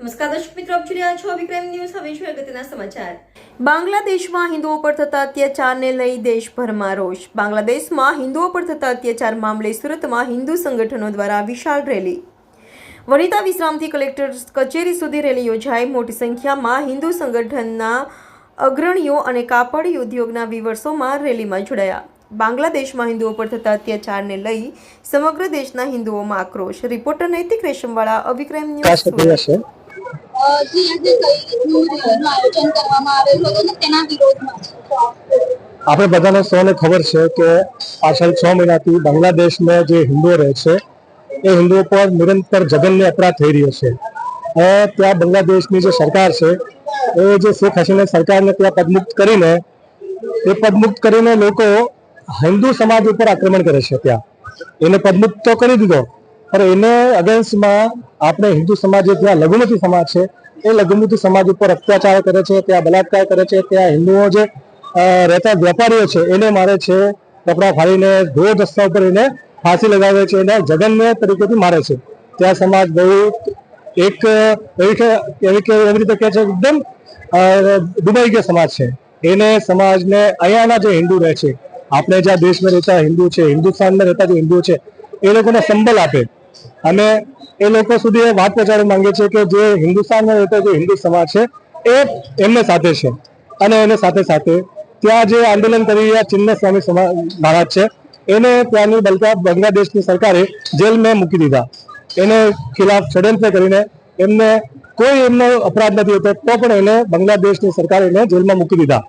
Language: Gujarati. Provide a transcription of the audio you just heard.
નમસ્કાર દર્શક મિત્રો આપ જોઈ રહ્યા છો વિક્રમ ન્યૂઝ. હવે છે અગત્યના સમાચાર. બાંગ્લાદેશમાં હિન્દુઓ પર થતા અત્યાચારને લઈ દેશભરમાં રોષ. બાંગ્લાદેશમાં હિન્દુઓ પર થતા અત્યાચાર મામલે સુરતમાં હિન્દુ સંગઠનો દ્વારા વિશાળ રેલી. વનિતા વિશ્રામથી કલેક્ટર કચેરી સુધી રેલી યોજાઈ. મોટી સંખ્યામાં હિન્દુ સંગઠનના અગ્રણીઓ અને કાપડ ઉદ્યોગના વિવર્સોમાં રેલીમાં જોડાયા. બાંગ્લાદેશમાં હિન્દુઓ પર થતા અત્યાચારને લઈ સમગ્ર દેશના હિન્દુઓમાં આક્રોશ. રિપોર્ટર નૈતિક રેશમવાળા અવિક્રમ ન્યૂઝ આપણે બધાને સૌને ખબર છે કે પાછળ છ મહિનાથી બાંગ્લાદેશમાં જે હિન્દુઓ રહે છે, એ હિન્દુઓ પર નિરંતર જઘન્ય અપરાધ થઈ રહ્યો છે અને ત્યાં બાંગ્લાદેશની જે સરકાર છે, એ જે શેખ હસીના સરકારને ત્યાં પદમુક્ત કરીને, એ પદમુક્ત કરીને લોકો હિન્દુ સમાજ ઉપર આક્રમણ કરે છે ત્યાં. એને પદમુક્ત તો કરી દીધો, પણ એને અગેન્સ્ટમાં આપણે હિન્દુ સમાજ ત્યાં લઘુમતી સમાજ છે. એ લઘુમતી સમાજ ઉપર અત્યાચાર કરે છે, ત્યાં બલાત્કાર કરે છે, ત્યાં હિન્દુઓ જે રહેતા વેપારીઓ છે, એને મારે છે કપડાં ફાડીને ધોળ રસ્તા ઉપર એને ફાંસી લગાવે છે, એને જગન્ય તરીકેથી મારે છે. ત્યાં સમાજ બહુ એક, એવી એવી રીતે કહે છે, એકદમ ડુબાઈ કે સમાજ છે. એને સમાજને અહીંયાના જે હિન્દુ રહે છે, આપણે જ્યાં દેશમાં રહેતા હિન્દુ છે, હિન્દુસ્તાનમાં રહેતા જે હિન્દુ છે, એ લોકોને સંબલ આપે. અને એ લોકો સુધી એ વાત પહોંચાડવા માંગે છે કે જે હિન્દુસ્તાનનો રહેતા જે હિન્દુ સમાજ છે, એ એમને સાથે છે. અને એને સાથે સાથે ત્યાં જે આંદોલન કરી રહ્યા ચિન્ન સ્વામી મહારાજ છે, એને ત્યાંની બલકા, બાંગ્લાદેશની સરકારે જેલમાં મૂકી દીધા. એને ખિલાફ ષડયંત્ર કરીને એમને કોઈ એમનો અપરાધ નથી હોતો, તો પણ એને બાંગ્લાદેશની સરકારે એને જેલમાં મૂકી દીધા.